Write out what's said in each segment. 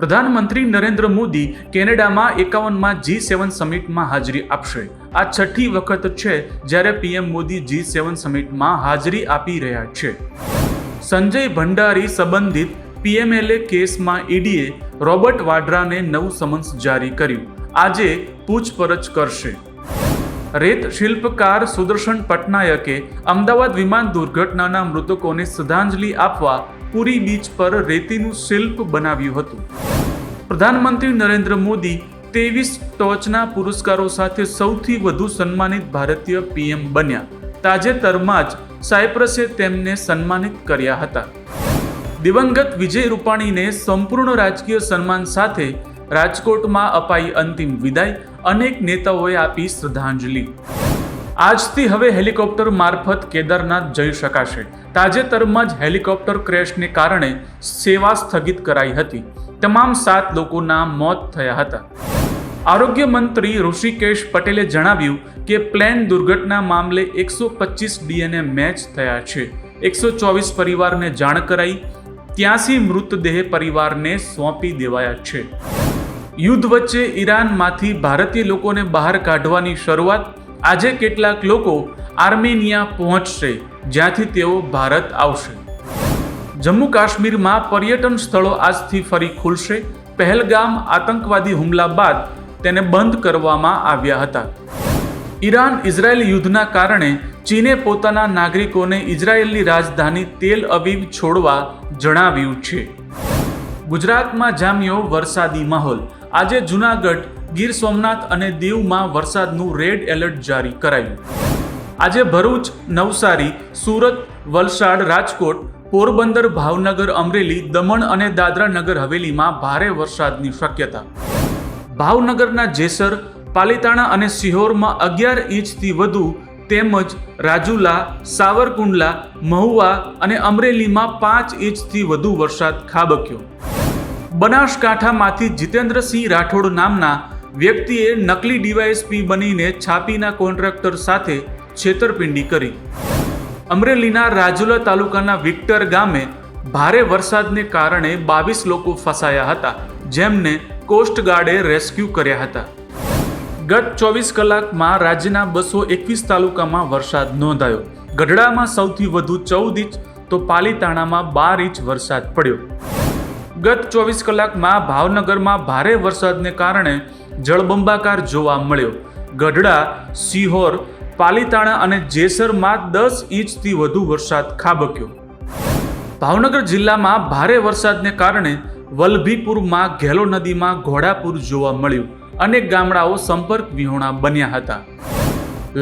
પ્રધાનમંત્રી નરેન્દ્ર મોદી કેનેડામાં એકાવનમાં જી સેવન સમિટમાં હાજરી આપશે. આ છઠ્ઠી વખત છે જ્યારે પીએમ મોદી જી સેવન સમિટમાં હાજરી આપી રહ્યા છે. સંજય ભંડારી સંબંધિત પીએમએલએ કેસમાં ઈડીએ રોબર્ટ વાડ્રાને નવું સમન્સ જારી કર્યું. આજે પૂછપરછ કરશે. રેત શિલ્પકાર સુદર્શન પટનાયકે અમદાવાદ વિમાન દુર્ઘટનાના મૃતકોને શ્રદ્ધાંજલિ આપવા પુરી બીચ પર રેતીનું શિલ્પ બનાવ્યું હતું. પ્રધાનમંત્રી નરેન્દ્ર મોદી ત્રેવીસ ટોચના પુરસ્કારો સાથે સૌથી વધુ સન્માનિત ભારતીય પીએમ બન્યા. તાજેતરમાં જ સાયપ્રસે તેમને સન્માનિત કર્યા હતા. દિવંગત વિજય રૂપાણીને સંપૂર્ણ રાજકીય સન્માન સાથે રાજકોટમાં અપાઈ અંતિમ વિદાય અનેક નેતાઓએ આપી શ્રદ્ધાંજલિ. આજથી હવે હેલિકોપ્ટર મારફત કેદારનાથ જઈ શકાશે. તાજેતરમાં જ હેલિકોપ્ટર ક્રેશને કારણે સેવા સ્થગિત કરાઈ હતી. તમામ સાત લોકોના મોત થયા હતા. આરોગ્ય મંત્રી ઋષિકેશ પટેલે જણાવ્યું કે, પ્લેન દુર્ઘટના મામલે એકસો પચીસ ડીએનએ મેચ થયા છે. એકસો ચોવીસ પરિવારને જાણ કરાઈ, ત્યાંસી મૃતદેહ પરિવારને સોંપી દેવાયા છે. યુદ્ધ વચ્ચે ઈરાનમાંથી ભારતીય લોકોને બહાર કાઢવાની શરૂઆત આજે કેટલાક લોકો આર્મેનિયા પહોંચશે, જ્યાંથી તેઓ ભારત આવશે. જમ્મુ કાશ્મીરમાં પર્યટન સ્થળો આજથી ફરી ખુલશે. પહેલગામ આતંકવાદી હુમલા બાદ તેને બંધ કરવામાં આવ્યા હતા. ઈરાન ઇઝરાયેલ યુદ્ધના કારણે ચીને પોતાના નાગરિકોને ઇઝરાયેલની રાજધાની તેલ અવીવ છોડવા જણાવ્યું છે. ગુજરાતમાં જામ્યો વરસાદી માહોલ. આજે જુનાગઢ ગીર સોમનાથ અને દીવમાં વરસાદનું રેડ એલર્ટ જારી કરાયું. આજે ભરૂચ, નવસારી, સુરત, વલસાડ, રાજકોટ, પોરબંદર, ભાવનગર, અમરેલી, દમણ અને દાદરા નગર હવેલીમાં ભારે વરસાદની શક્યતા. ભાવનગરના જેસર, પાલીતાણા અને સિહોરમાં અગિયાર ઇંચથી વધુ તેમજ રાજુલા, સાવરકુંડલા, મહુવા અને અમરેલીમાં પાંચ ઇંચથી વધુ વરસાદ ખાબક્યો. બનાસકાંઠામાંથી જીતેન્દ્રસિંહ રાઠોડ નામના વ્યક્તિએ નકલી ડીવાયએસપી બનીને છાપીના કોન્ટ્રાક્ટર સાથે છેતરપિંડી કરી. અમરેલીના રાજુલા તાલુકાના વિક્ટર ગામે ભારે વરસાદને કારણે બાવીસ લોકો ફસાયા હતા, જેમને કોસ્ટગાર્ડે રેસ્ક્યુ કર્યા હતા. ગત ચોવીસ કલાકમાં રાજ્યના બસો એકવીસ તાલુકામાં વરસાદ નોંધાયો. ગઢડામાં સૌથી વધુ ચૌદ ઇંચ, તો પાલીતાણામાં બાર ઇંચ વરસાદ પડ્યો. ગત ચોવીસ કલાકમાં ભાવનગરમાં ભારે વરસાદને કારણે જળબંબાકાર જોવા મળ્યો. ગઢડા, સિહોર, પાલીતાણા અને જેસરમાં દસ ઇંચથી વધુ વરસાદ ખાબક્યો. ભાવનગર જિલ્લામાં ભારે વરસાદને કારણે વલભીપુરમાં ઘેલો નદીમાં ઘોડાપુર જોવા મળ્યું. અનેક ગામડાઓ સંપર્ક વિહોણા બન્યા હતા.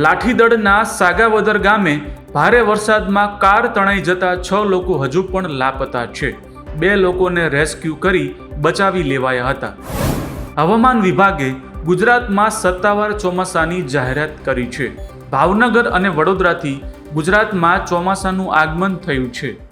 લાઠીદળના સાગાવદર ગામે ભારે વરસાદમાં કાર તણાઈ જતા છ લોકો હજુ પણ લાપતા છે. બે લોકોને રેસ્ક્યુ કરી બચાવી લેવાયા હતા. હવામાન વિભાગે ગુજરાતમાં સત્તાવાર ચોમાસાની જાહેરાત કરી છે. ભાવનગર અને વડોદરાથી ગુજરાતમાં ચોમાસાનું આગમન થયું છે.